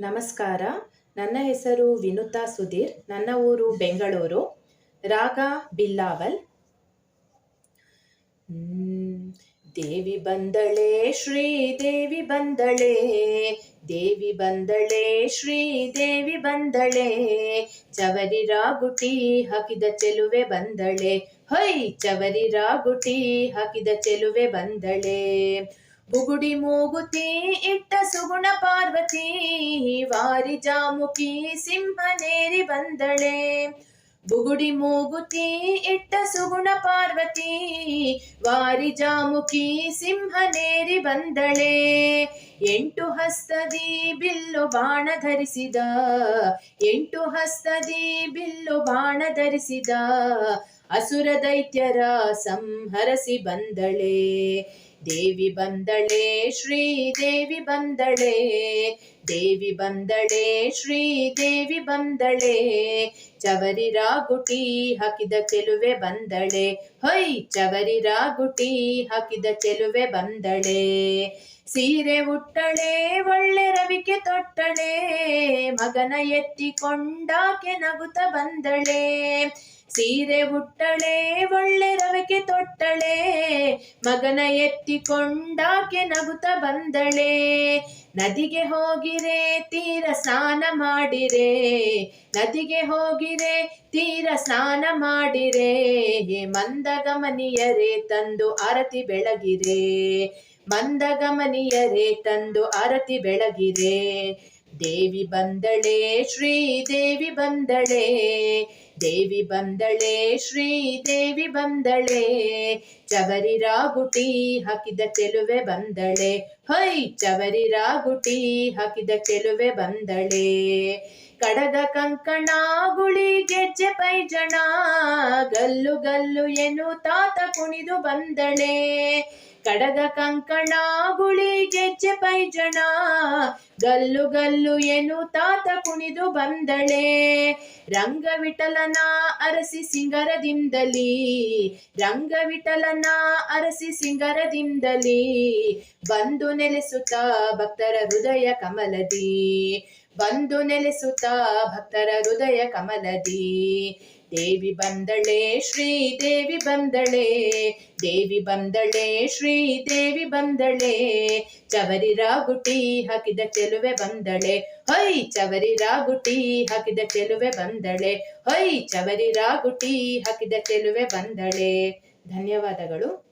ನಮಸ್ಕಾರ. ನನ್ನ ಹೆಸರು ವಿನುತಾ ಸುಧೀರ್. ನನ್ನ ಊರು ಬೆಂಗಳೂರು. ರಾಗ ಬಿಲ್ಲಾವಲ್. ದೇವಿ ಬಂದಳೆ ಶ್ರೀದೇವಿ ಬಂದಳೆ. ದೇವಿ ಬಂದಳೆ ಶ್ರೀದೇವಿ ಬಂದಳೆ. ಚವರಿ ರಾಗುಟಿ ಹಾಕಿದ ಚೆಲುವೆ ಬಂದಳೆ. ಹೊಯ್ ಚವರಿ ರಾಗುಟಿ ಹಾಕಿದ ಚೆಲುವೆ ಬಂದಳೆ. ಬುಗುಡಿ ಮೂಗುತಿ ಇಟ್ಟ ಸುಗುಣ ಪಾರ್ವತಿ, ವಾರಿ ಜಾಮುಖಿ ಸಿಂಹನೇರಿ ಬಂದಳೆ. ಬುಗುಡಿ ಮೂಗುತಿ ಇಟ್ಟ ಸುಗುಣ ಪಾರ್ವತಿ, ವಾರಿ ಜಾಮುಖಿ ಸಿಂಹನೇರಿ ಬಂದಳೆ. ಎಂಟು ಹಸ್ತದಿ ಬಿಲ್ಲು ಬಾಣ ಧರಿಸಿದ, ಎಂಟು ಹಸ್ತದಿ ಬಿಲ್ಲು ಬಾಣ ಧರಿಸಿದ ಅಸುರ ದೈತ್ಯರ ಸಂಹರಸಿ ಬಂದಳೆ. ದೇವಿ ಬಂದಳೆ ಶ್ರೀ ದೇವಿ ಬಂದಳೆ. ದೇವಿ ಬಂದಳೆ, ಶ್ರೀದೇವಿ ಬಂದಳೆ. ಚವರಿ ರಾಗುಟಿ ಹಾಕಿದ ಚೆಲುವೆ ಬಂದಳೆ. ಹೊಯ್ ಚವರಿ ರಾಗುಟಿ ಹಾಕಿದ ಚೆಲುವೆ ಬಂದಳೆ. ಸೀರೆ ಉಟ್ಟಳೆ, ಒಳ್ಳೆ ರವಿಕೆ ತೊಟ್ಟಳೆ. ಮಗನ ಎತ್ತಿಕೊಂಡಾಕೆ ನಗುತ್ತ ಬಂದಳೆ. ಸೀರೆ ಉಟ್ಟಳೆ ಒಳ್ಳೆ ರವಿಕೆ ತೊಟ್ಟಳೆ ಮಗನ ಎತ್ತಿಕೊಂಡಾಕೆ ನಗುತ ಬಂದಳೆ. ನದಿಗೆ ಹೋಗಿರೆ, ತೀರ ಸ್ನಾನ ಮಾಡಿರೆ. ನದಿಗೆ ಹೋಗಿರೆ, ತೀರ ಸ್ನಾನ ಮಾಡಿರೆ. ಮಂದಗಮನಿಯರೇ, ತಂದು ಆರತಿ ಬೆಳಗಿರೆ. ಮಂದಗಮನಿಯರೇ, ತಂದು ಆರತಿ ಬೆಳಗಿರೆ. ದೇವಿ ಬಂದಳೆ ಶ್ರೀದೇವಿ ಬಂದಳೆ. ದೇವಿ ಬಂದಳೆ ಶ್ರೀದೇವಿ ಬಂದಳೆ ಚವರಿ ರಾಗುಟಿ ಹಾಕಿದ ಚೆಲುವೆ ಬಂದಳೆ. ಹೈ, ಚವರಿ ರಾಗುಟಿ ಹಾಕಿದ ಚೆಲುವೆ ಬಂದಳೆ. ಕಡದ ಕಂಕಣ ಗುಳಿ ಗೆಜ್ಜೆ ಪೈಜಣ ಗಲ್ಲು ಗಲ್ಲು ಎನು ತಾತ ಕುಣಿದು ಬಂದಳೆ. ಕಡದ ಕಂಕಣ ಗುಳಿ ಗೆಜ್ಜೆ ಪೈಜಣ ಗಲ್ಲು ಗಲ್ಲು ಎನು ತಾತ ಕುಣಿದು ಬಂದಳೆ. ರಂಗವಿಠಲನ ಅರಸಿ ಸಿಂಗರದಿಂದಲೀ. ರಂಗವಿಠಲನ ಅರಸಿ ಸಿಂಗರದಿಂದಲೇ ಬಂದು ನೆಲೆಸುತ್ತ ಭಕ್ತರ ಹೃದಯ ಕಮಲದಿ. ಬಂದು ನೆಲೆಸುತ್ತ ಭಕ್ತರ ಹೃದಯ ಕಮಲದಿ. ದೇವಿ ಬಂದಳೆ ಶ್ರೀ ದೇವಿ ಬಂದಳೆ. ದೇವಿ ಬಂದಳೆ ಶ್ರೀ ದೇವಿ ಬಂದಳೆ. ಚವರಿ ರಾಗುಟಿ ಹಾಕಿದ ಚೆಲುವೆ ಬಂದಳೆ. ಹೊಯ್ ಚವರಿ ರಾಗುಟಿ ಹಾಕಿದ ಚೆಲುವೆ ಬಂದಳೆ. ಹೊಯ್ ಚವರಿ ರಾಗುಟಿ ಹಾಕಿದ ಚೆಲುವೆ ಬಂದಳೆ. ಧನ್ಯವಾದಗಳು.